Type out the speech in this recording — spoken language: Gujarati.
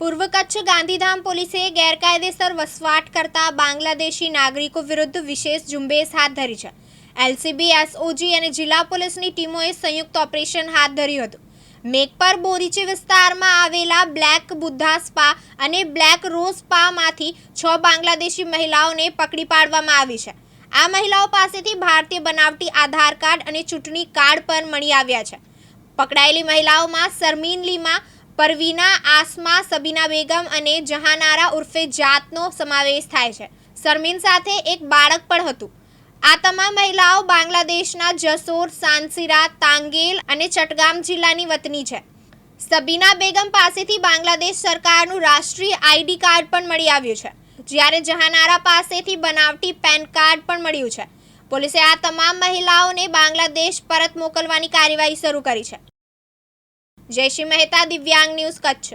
પૂર્વ કચ્છ ગાંધીધામ પોલીસે ગેરકાયદેસર વસવાટ કરતા બાંગ્લાદેશી નાગરિકો વિરુદ્ધ વિશેષ ઝુંબેશ હાથ ધરી છે. એલસીબી, એસઓજી અને જિલ્લા પોલીસની ટીમોએ સંયુક્ત ઓપરેશન હાથ ધર્યું હતું. મેકપર બોરીચી વિસ્તારમાં આવેલા બ્લેક બુદ્ધા સ્પા અને બ્લેક રોઝ સ્પામાંથી છ બાંગ્લાદેશી મહિલાઓને પકડી પાડવામાં આવી છે. આ મહિલાઓ પાસેથી ભારતીય બનાવટી આધાર કાર્ડ અને ચૂંટણી કાર્ડ પણ મળી આવ્યા છે. પકડાયેલી મહિલાઓમાં સરમીન લીમા પરવીના આસમા, સબીના બેગમ અને જહાનારા ઉર્ફે જાતનો સમાવેશ થાય છે. સરમીન સાથે એક બાળક પણ હતું. આ તમામ મહિલાઓ બાંગ્લાદેશના જસોર સાનસીરા તાંગેલ અને ચટગામ જિલ્લાની વતની છે. સબીના બેગમ પાસેથી બાંગ્લાદેશ સરકારનું રાષ્ટ્રીય આઈડી કાર્ડ પણ મળી આવ્યું છે. જ્યારે જહાનારા પાસેથી બનાવટી પેન કાર્ડ પણ મળ્યું છે. પોલીસે આ તમામ મહિલાઓને બાંગ્લાદેશ પરત મોકલવાની કાર્યવાહી શરૂ કરી છે. જયશ્રી મહેતા દિવ્યાંગ ન્યૂઝ કચ્છ.